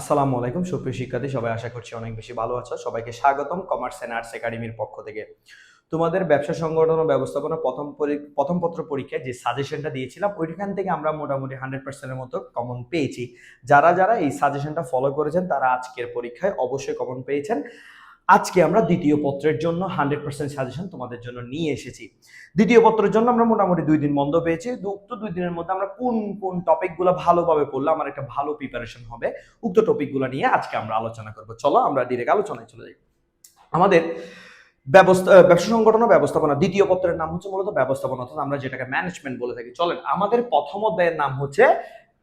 আসসালামু আলাইকুম, সুপ্রিয় শিক্ষার্থী, সবাই আশা করছি অনেক বেশি ভালো আছো। সবাইকে স্বাগতম কমার্স অ্যান্ড আর্টস একাডেমির পক্ষ থেকে। তোমাদের ব্যবসা সংগঠন ও ব্যবস্থাপনা প্রথম পরি- প্রথম পত্র পরীক্ষায় যে সাজেশনটা দিয়েছিলাম, ওইখান থেকে আমরা মোটামুটি হান্ড্রেড পার্সেন্টের মতো কমন পেয়েছি। যারা যারা এই সাজেশনটা ফলো করেছেন, তারা আজকের পরীক্ষায় অবশ্যই কমন পেয়েছেন। আজকে আমরা দ্বিতীয় পত্রের জন্য হান্ড্রেড পার্সেন্ট সাজেশন তোমাদের জন্য নিয়ে এসেছি। দ্বিতীয় পত্রের জন্য আমরা মোটামুটি দুই দিন বন্ধ পেয়েছি। উক্ত দুই দিনের মধ্যে আমরা কোন কোন টপিকগুলো ভালোভাবে পড়লে আমার একটা ভালো প্রিপারেশন হবে, উক্ত টপিকগুলো নিয়ে আজকে আমরা আলোচনা করব। চলো আমরা ডিরেক্ট আলোচনায় চলে যাই। আমাদের ব্যবস্থা ব্যবসা সংগঠন ব্যবস্থাপনা, দ্বিতীয় পত্রের নাম হচ্ছে মূলত ব্যবস্থাপনা, অর্থাৎ আমরা যেটাকে ম্যানেজমেন্ট বলে থাকি। চলেন, আমাদের প্রথম অধ্যায়ের নাম হচ্ছে,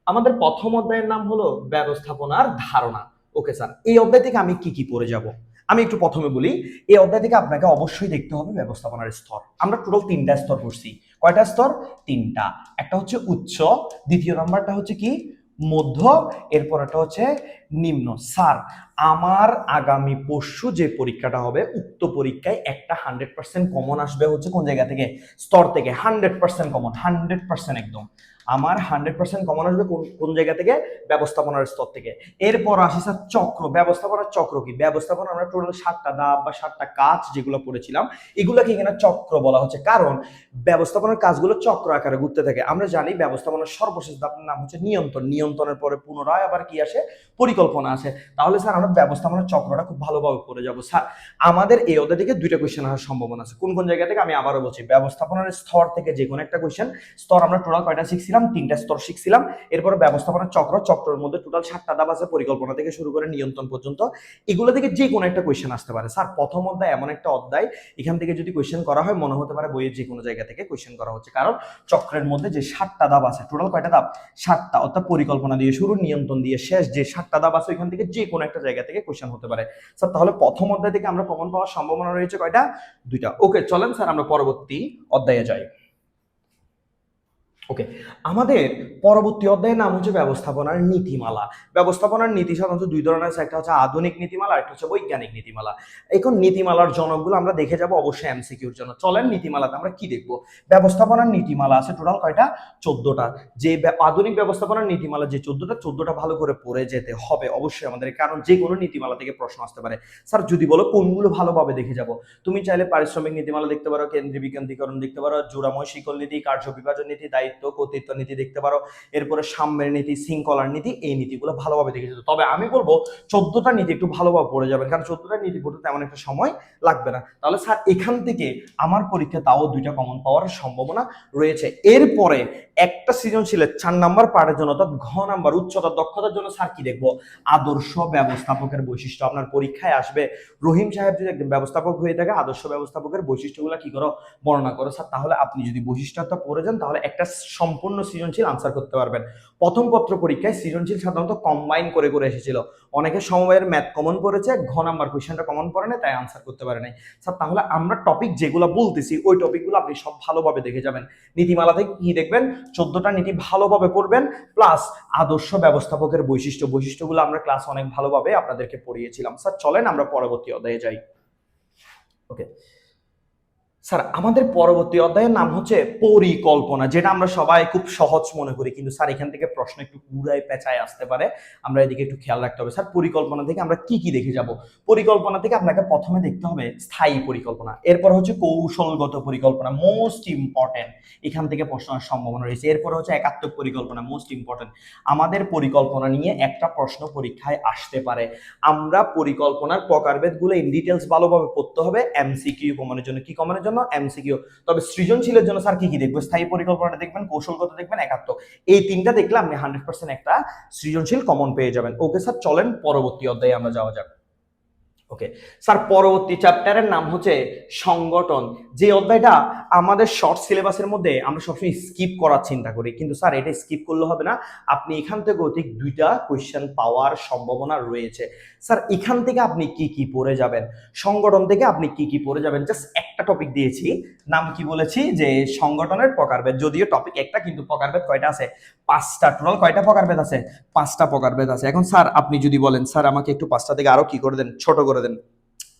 আমাদের প্রথম অধ্যায়ের নাম হলো ব্যবস্থাপনার ধারণা। ওকে স্যার এই অধ্যায় থেকে আমি কি কি পড়ে যাব? আমি একটু প্রথমে বলি, এই অধ্যায় থেকে আপনাকে অবশ্যই দেখতে হবে ব্যবস্থাপনার স্তর। আমরা টোটাল তিনটা স্তর পড়ছি। কয়টা স্তর? তিনটা। একটা হচ্ছে উচ্চ, দ্বিতীয় নাম্বারটা হচ্ছে কি? মধ্য, এরপর একটা হচ্ছে নিম্ন। স্যার, আমার আগামী পরশু যে পরীক্ষাটা হবে, উক্ত পরীক্ষায় একটা হান্ড্রেড পার্সেন্ট কমন আসবে হচ্ছে কোন জায়গা থেকে? স্তর থেকে। Hundred percent common hundred percent একদম। আমার হান্ড্রেড পার্সেন্ট কমন আসবে কোন কোন জায়গা থেকে? ব্যবস্থাপনার স্তর থেকে। এরপর আসি স্যার চক্র। ব্যবস্থাপনার চক্র কি? ব্যবস্থাপনা আমরা টোটাল সাতটা ধাপ বা সাতটা কাজ যেগুলো পড়েছিলাম, এগুলোকে এখানে চক্র বলা হচ্ছে। কারণ ব্যবস্থাপনার কাজগুলো চক্র আকারে ঘুরতে থাকে। আমরা জানি ব্যবস্থাপনার সর্বশেষ ধাপের নাম হচ্ছে নিয়ন্ত্রণ। নিয়ন্ত্রণের পরে পুনরায় আবার কি আসে? পরিকল্পনা আছে তাহলে স্যার আমরা ব্যবস্থাপনার চক্রটা খুব ভালোভাবে পড়ে যাব। স্যার, আমাদের এই অধ্যায় থেকে দুইটা কোয়েশ্চেন আসার সম্ভাবনা আছে। কোন কোন জায়গা থেকে আমি আবারও বলছি? ব্যবস্থাপনার স্তর থেকে যে কোনো একটা কোয়েশ্চেন স্তর আমরা টোটাল কয়টা শিখছিলাম? তিনটা স্তর শিখছিলাম। এরপর ব্যবস্থাপনা চক্র, চক্রের মধ্যে টোটাল সাতটা দাব আছে পরিকল্পনা থেকে শুরু করে নিয়ন্ত্রণ পর্যন্ত। এগুলো থেকে যে কোনো একটা কোয়েশ্চেন আসতে পারে। স্যার, প্রথম অধ্যায় এমন একটা অধ্যায়, এখান থেকে যদি কোয়েশ্চেন করা হয়, মনে হতে পারে বইয়ের যে কোনো জায়গা থেকে কোয়েশ্চেন করা হচ্ছে। কারণ চক্রের মধ্যে যে সাতটা দাব আছে টোটাল কয়টা দাব সাতটা। অর্থাৎ পরিকল্পনা দিয়ে শুরু, নিয়ন্ত্রণ দিয়ে শেষ। যে সাতটা দাব আছে, ওইখান থেকে যে কোনো একটা জায়গা থেকে কোয়েশ্চেন হতে পারে। স্যার, তাহলে প্রথম অধ্যায় থেকে আমরা কমন পাওয়ার সম্ভাবনা রয়েছে কয়টা? দুইটা। ওকে চলেন স্যার, আমরা পরবর্তী অধ্যায়ে যাই। ওকে আমাদের পরবর্তী অধ্যায়ের নাম হচ্ছে ব্যবস্থাপনার নীতিমালা। ব্যবস্থাপনার নীতি সাধারণত দুই ধরনের আছে একটা হচ্ছে আধুনিক নীতিমালা আর একটা হচ্ছে বৈজ্ঞানিক নীতিমালা। এখন নীতিমালার জনকগুলো আমরা দেখে যাব অবশ্যই এমসিকিউর জন্য। চলেন নীতিমালাতে আমরা কি দেখব? ব্যবস্থাপনার নীতিমালা আছে টোটাল কয়টা? চোদ্দটা। যে আধুনিক ব্যবস্থাপনার নীতিমালা যে চোদ্দটা চোদ্দটা ভালো করে পড়ে যেতে হবে অবশ্যই আমাদের, কারণ যে কোনো নীতিমালা থেকে প্রশ্ন আসতে পারে। স্যার, যদি বলো কোনগুলো ভালোভাবে দেখে যাব? তুমি চাইলে পারিশ্রমিক নীতিমালা দেখতে পারো, কেন্দ্রীয় বিকেন্দ্রীকরণ দেখতে পারো, জোড়াময় শিকল নীতি, কার্য বিভাজন নীতি, দায়িত্ব কর্তৃত্ব নীতি দেখতে পারো। এরপরে সাম্যের নীতি, শৃঙ্খলার নীতি, এই নীতিগুলো ভালোভাবে দেখে যেত তবে আমি বলব, চোদ্দটা নীতি একটু ভালোভাবে পড়ে যাবেন কারণ চোদ্দটা নীতি পড়তে তেমন একটা সময় লাগবে না। তাহলে স্যার, এখান থেকে আমার পরীক্ষা তাও দুইটা কমন পাওয়ার সম্ভাবনা রয়েছে। এরপরে একটা সৃজনশীলের চার নাম্বার পার্টের জন্য অর্থাৎ ঘ নাম্বার, উচ্চতা, দক্ষতার জন্য স্যার কি দেখব? আদর্শ ব্যবস্থাপকের বৈশিষ্ট্য আপনার পরীক্ষায় আসবে। রহিম সাহেব যদি একজন ব্যবস্থাপক হয়ে থাকে, আদর্শ ব্যবস্থাপকের বৈশিষ্ট্যগুলো কি করো? বর্ণনা করো। স্যার, তাহলে আপনি যদি বৈশিষ্ট্যটা পড়ে যান, তাহলে একটা সম্পূর্ণ সৃজনশীল আনসার করতে পারবেন। প্রথম পত্র পরীক্ষায় সৃজনশীল সাধারণত কম্বাইন করে করে এসেছিল। অনেকে সময়ের ম্যাথ কমন পড়েছে, ঘ নাম্বার কোয়েশ্চেনটা কমন পড়ে না তাই আনসার করতে পারে নাই। স্যার, তাহলে আমরা টপিক যেগুলো বলতেছি, ওই টপিকগুলো আপনি সব ভালোভাবে দেখে যাবেন। নীতিমালা থেকে কি দেখবেন? চোদ্দটা নীতি ভালোভাবে পড়বেন প্লাস আদর্শ ব্যবস্থাপকের বৈশিষ্ট্য। বৈশিষ্ট্যগুলো আমরা ক্লাস অনেক ভালোভাবে আপনাদেরকে পড়িয়েছিলাম। স্যার, চলেন আমরা পরবর্তী অধ্যায়ে যাই। ওকে স্যার, আমাদের পরবর্তী অধ্যায়ের নাম হচ্ছে পরিকল্পনা, যেটা আমরা সবাই খুব সহজ মনে করি। কিন্তু স্যার, এখান থেকে প্রশ্ন একটু পুরাই পেঁচায় আসতে পারে। আমরা এদিকে একটু খেয়াল রাখতে হবে। স্যার, পরিকল্পনা থেকে আমরা কি কি দেখে যাব? পরিকল্পনা থেকে আপনাকে প্রথমে দেখতে হবে স্থায়ী পরিকল্পনা। এরপর হচ্ছে কৌশলগত পরিকল্পনা মোস্ট ইম্পর্টেন্ট এখান থেকে প্রশ্ন আসার সম্ভাবনা রয়েছে। এরপর হচ্ছে একাত্মক পরিকল্পনা মোস্ট ইম্পর্টেন্ট আমাদের পরিকল্পনা নিয়ে একটা প্রশ্ন পরীক্ষায় আসতে পারে। আমরা পরিকল্পনার প্রকারভেদগুলো ইন ডিটেলস ভালোভাবে পড়তে হবে এমসিকিউ কমানোর জন্য। কি কমানোর জন্য? এমসিকিউ তবে সৃজনশীলের জন্য স্যার কি কি দেখব? স্থায়ী পরিকল্পনাটা দেখবেন, কৌশলগত দেখবেন একাত্তর এই তিনটা দেখলে আপনি হান্ড্রেড পার্সেন্ট একটা সৃজনশীল কমন পেয়ে যাবেন। ওকে স্যার চলেন, পরবর্তী অধ্যায়ে আমরা যাওয়া যাক। ওকে স্যার পরবর্তী চ্যাপ্টারের নাম হচ্ছে সংগঠন। যে অধ্যায়টা আমাদের শর্ট সিলেবাসের মধ্যে আমরা সবসময় স্কিপ করার চিন্তা করি। কিন্তু স্যার এটা স্কিপ করলে হবে না। আপনি এখান থেকে অধিক দুইটা কোয়েশ্চেন পাওয়ার সম্ভাবনা রয়েছে। স্যার এখান থেকে আপনি কি কি পড়ে যাবেন? সংগঠন থেকে আপনি কি কি পড়ে যাবেন? জাস্ট একটা টপিক দিয়েছি। নাম কি বলেছি? যে সংগঠনের প্রকারভেদ। যদিও টপিক একটা, কিন্তু প্রকারভেদ কয়টা আছে? পাঁচটা। টোটাল কয়টা প্রকারভেদ আছে? পাঁচটা প্রকারভেদ আছে। এখন স্যার আপনি যদি বলেন স্যার আমাকে একটু পাঁচটা থেকে আরও কি করে দেন? ছোট করে দেন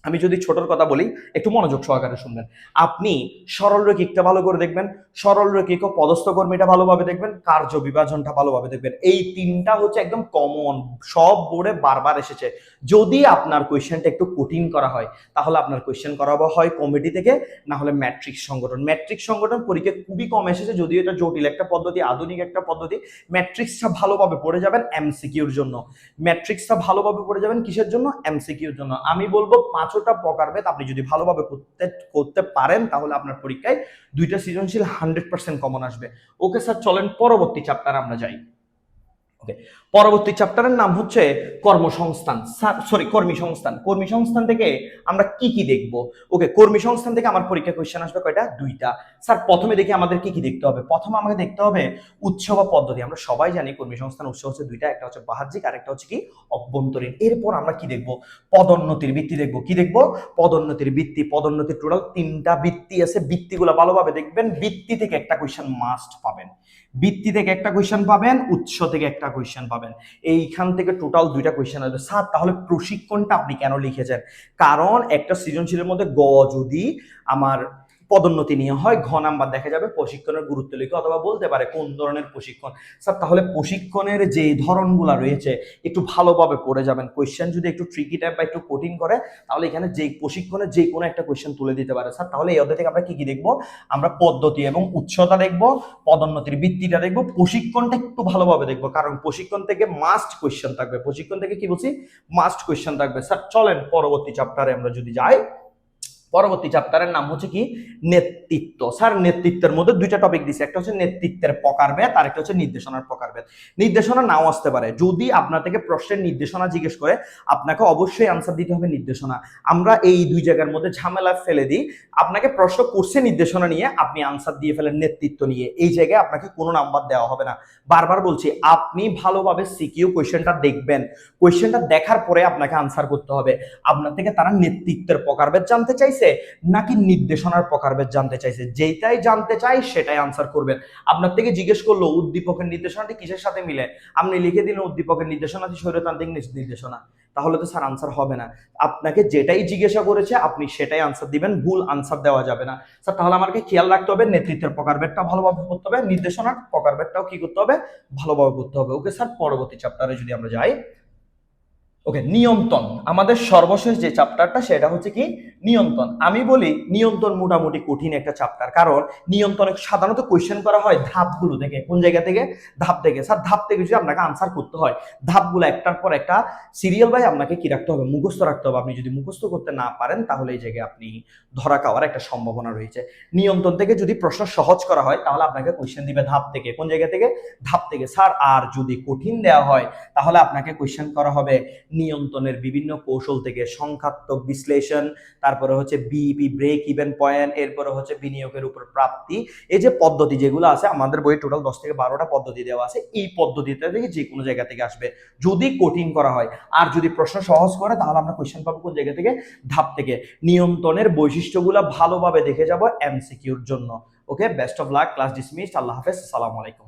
আমি যদি ছোটর কথা বলি, একটু মনোযোগ সহকারে শুনবেন। আপনি সরল রেখিকটা ভালো করে দেখবেন, সরল রেখিক ও পদস্থ কর্মীটা ভালোভাবে দেখবেন, কার্য বিভাজনটা ভালোভাবে দেখবেন। এই তিনটা হচ্ছে একদম কমন সব বোর্ডে বারবার এসেছে। যদি আপনার কোয়েশ্চেনটা একটু কঠিন করা হয়, তাহলে আপনার কোয়েশ্চেন করাবো হয় কমিটি থেকে, না হলে ম্যাট্রিক্স সংগঠন। ম্যাট্রিক্স সংগঠন পরীক্ষা খুবই কম এসেছে, যদিও এটা জটিল একটা পদ্ধতি, আধুনিক একটা পদ্ধতি। ম্যাট্রিক্সটা ভালোভাবে পড়ে যাবেন এমসিকিউর জন্য। ম্যাট্রিক্সটা ভালোভাবে পড়ে যাবেন কিসের জন্য? এমসিকিউর জন্য। আমি বলব পাঁচটা প্রকারভেদ আপনি যদি ভালোভাবে করতে করতে পারেন, তাহলে আপনার পরীক্ষায় দুইটা সৃজনশীল হান্ড্রেড পার্সেন্ট কমন আসবে। ওকে স্যার চলেন পরবর্তী চ্যাপ্টার আমরা যাই। ওকে পরবর্তী চ্যাপ্টারের নাম হচ্ছে কর্মসংস্থান। সরি কর্মী সংস্থান কর্মী সংস্থান থেকে আমরা কি কি দেখব? ওকে কর্মী সংস্থান থেকে আমার পরীক্ষা কোয়েশ্চেন আসবে কয়টা? দুইটা। স্যার প্রথমে দেখি আমাদের কি কি দেখতে হবে। প্রথমে আমাকে দেখতে হবে উৎস বা পদ্ধতি। আমরা সবাই জানি কর্মী সংস্থান উৎস হচ্ছে দুইটা, একটা হচ্ছে বাহ্যিক, আর একটা হচ্ছে কি অভ্যন্তরীণ। এরপর আমরা কি দেখব? পদোন্নতির ভিত্তি দেখব। কি দেখব? পদোন্নতির ভিত্তি। পদোন্নতির টোটাল তিনটা ভিত্তি আছে। ভিত্তিগুলো ভালোভাবে দেখবেন। ভিত্তি থেকে একটা কোয়েশ্চেন মাস্ট পাবেন। ভিত্তি থেকে একটা কোয়েশ্চেন পাবেন, উৎস থেকে একটা কোয়েশ্চেন পাবেন। এইখান থেকে টোটাল দুইটা কোয়েশ্চেন আসবে। স্যার, তাহলে প্রশিক্ষণটা আপনি কেন লিখেছেন? কারণ একটা সৃজনশীলের মধ্যে গ যদি আমার পদোন্নতি নিয়ে হয়, ঘ নাম্বার দেখা যাবে প্রশিক্ষণের গুরুত্ব লিখে অথবা বলতে পারে কোন ধরনের প্রশিক্ষণ। স্যার, তাহলে প্রশিক্ষণের যে ধরনগুলো রয়েছে, একটু ভালোভাবে পড়ে যাবেন। কোয়েশ্চেন যদি একটু ট্রিকি টাইপ বা একটু কঠিন করে, তাহলে এখানে যে প্রশিক্ষণের যে কোনো একটা কোয়েশ্চেন তুলে দিতে পারে। স্যার, তাহলে এই অধ্যায় থেকে আমরা কি কি দেখব? আমরা পদ্ধতি এবং উচ্চতা দেখব, পদোন্নতির ভিত্তিটা দেখব, প্রশিক্ষণটা একটু ভালোভাবে দেখব। কারণ প্রশিক্ষণ থেকে মাস্ট কোয়েশ্চেন থাকবে। প্রশিক্ষণ থেকে কি বলছি? মাস্ট কোয়েশ্চেন থাকবে। স্যার, চলেন পরবর্তী চ্যাপ্টারে আমরা যদি যাই। পরবর্তী চ্যাপ্টারের নাম হচ্ছে কি? নেতৃত্ব। স্যার নেতৃত্বের মধ্যে দুইটা টপিক দিছে। একটা হচ্ছে নেতৃত্বের প্রকারভেদ আর একটা হচ্ছে নির্দেশনার প্রকারভেদ নির্দেশনা নাও আসতে পারে। যদি আপনার থেকে প্রশ্নের নির্দেশনা জিজ্ঞেস করে, আপনাকে অবশ্যই আনসার দিতে হবে নির্দেশনা। আমরা এই দুই জায়গার মধ্যে ঝামেলা ফেলে দিই। আপনাকে প্রশ্ন করছে নির্দেশনা নিয়ে, আপনি আনসার দিয়ে ফেলেন নেতৃত্ব নিয়ে। এই জায়গায় আপনাকে কোনো নাম্বার দেওয়া হবে না। বারবার বলছি, আপনি ভালোভাবে সিকিউ কোয়েশ্চেনটা দেখবেন। কোয়েশ্চেনটা দেখার পরে আপনাকে আনসার করতে হবে। আপনার থেকে তারা নেতৃত্বের প্রকারভেদ জানতে চাইছে? নাকি নির্দেশনার প্রকারভেদ জানতে চাইছে? যেটাই জানতে চাই সেটাই আনসার করবেন। আপনার থেকে জিজ্ঞেস করল, উদ্দীপকের নির্দেশনাটি কিসের সাথে মিলে? আপনি লিখে দিলেন, উদ্দীপকের নির্দেশনাটি স্বৈরতান্ত্রিক নির্দেশনা। তাহলে তো স্যার আনসার হবে না। আপনাকে যেটাই জিজ্ঞাসা করেছে, আপনি সেটাই আনসার দিবেন, ভুল আনসার দেওয়া যাবে না। স্যার তাহলে আমাকে খেয়াল রাখতে হবে, নেতৃত্বের প্রকারভেদটা ভালোভাবে করতে হবে, নির্দেশনার প্রকারভেদটাও কি করতে হবে? ভালোভাবে করতে হবে। ওকে স্যার পরবর্তী চ্যাপ্টারে যদি আমরা যাই ওকে নিয়ন্ত্রণ। আমাদের সর্বশেষ যে চ্যাপ্টারটা সেটা হচ্ছে কি? নিয়ন্ত্রণ। আমি বলি নিয়ন্ত্রণ মোটামুটি কঠিন একটা চ্যাপ্টার কারণ নিয়ন্ত্রণে সাধারণত কোয়েশ্চেন করা হয় ধাপগুলো থেকে। কোন জায়গা থেকে? ধাপ থেকে। স্যার, ধাপ থেকে যদি আপনাকে আনসার করতে হয়, ধাপগুলো একটার পর একটা সিরিয়াল বাই আপনাকে কি রাখতে হবে? মুখস্থ রাখতে হবে। আপনি যদি মুখস্থ করতে না পারেন, তাহলে এই জায়গায় আপনি ধরা খাওয়ার একটা সম্ভাবনা রয়েছে। নিয়ন্ত্রণ থেকে যদি প্রশ্ন সহজ করা হয়, তাহলে আপনাকে কোয়েশ্চেন দিবে ধাপ থেকে। কোন জায়গা থেকে? ধাপ থেকে। স্যার, আর যদি কঠিন দেওয়া হয়, তাহলে আপনাকে কোয়েশ্চেন করা হবে নিয়ন্ত্রণের বিভিন্ন কৌশল থেকে সংখ্যাত্মক বিশ্লেষণ, তারপরে হচ্ছে বিইপি ব্রেক ইভেন পয়েন্ট এরপরে হচ্ছে বিনিয়োগের উপর প্রাপ্তি। এই যে পদ্ধতি যেগুলো আছে, আমাদের বইয়ে টোটাল দশ থেকে বারোটা পদ্ধতি দেওয়া আছে, এই পদ্ধতিতে থেকে যে কোনো জায়গা থেকে আসবে। যদি কঠিন করা হয়, আর যদি প্রশ্ন সহজ করে, তাহলে আমরা কোয়েশ্চেন পাবো কোন জায়গা থেকে? ধাপ থেকে। নিয়ন্ত্রণের বৈশিষ্ট্যগুলো ভালোভাবে দেখে যাব এমসিকিউর জন্য। Okay best of luck class dismiss আল্লাহ হাফেজ সালাম আলাইকুম।